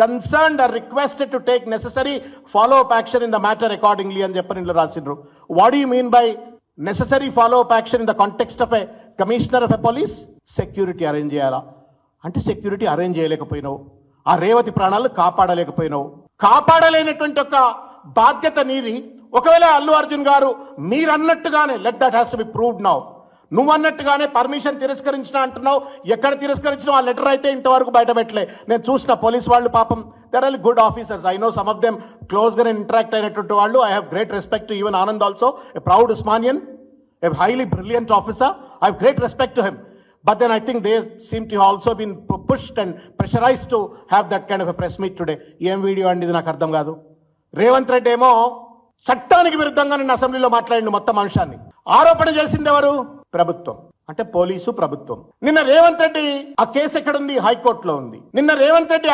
Concerned are requested to take necessary follow up action in the matter accordingly అని చెప్పని ఇందులో రాసిండ్రు. What you mean by necessary follow up action in the context of a commissioner of a police security arrange చేయాలా? అంటే security arrange చేయలేకపోయినావు. ఆ రేవతి ప్రాణాలను కాపాడలేకపోయినావు. కాపాడలేనటువంటి ఒక బాధ్యత నీది. ఒకవేళ అల్లు అర్జున్ గారు మీరన్నట్టుగానే let that has to be proved now నువ్వు అన్నట్టుగానే పర్మిషన్ తిరస్కరించిన అంటున్నావు. ఎక్కడ తిరస్కరించిన ఆ లెటర్ అయితే ఇంతవరకు బయట పెట్టలే. నేను చూసిన పోలీస్ వాళ్ళు పాపం there are good officers I know some of them close నేను ఇంటరాక్ట్ అయినటువంటి వాళ్ళు. I have great respect even Anand also a proud Osmanian a highly brilliant officer I have great respect to him but then I think they seem to also been pushed and pressurize to have that kind of press meet today ఏం video అండి ఇది నాకు అర్థం కాదు. రేవంత్ రెడ్డి ఏమో చట్టానికి విరుద్ధంగా నేను అసెంబ్లీలో మాట్లాడిండు మొత్తం అంశాన్ని. ఆరోపణ చేసింది ఎవరు? ప్రభుత్వం. అంటే పోలీసు ప్రభుత్వం. నిన్న రేవంత్ రెడ్డి ఆ కేసు ఎక్కడుంది? హైకోర్టులో ఉంది. నిన్న రేవంత్ రెడ్డి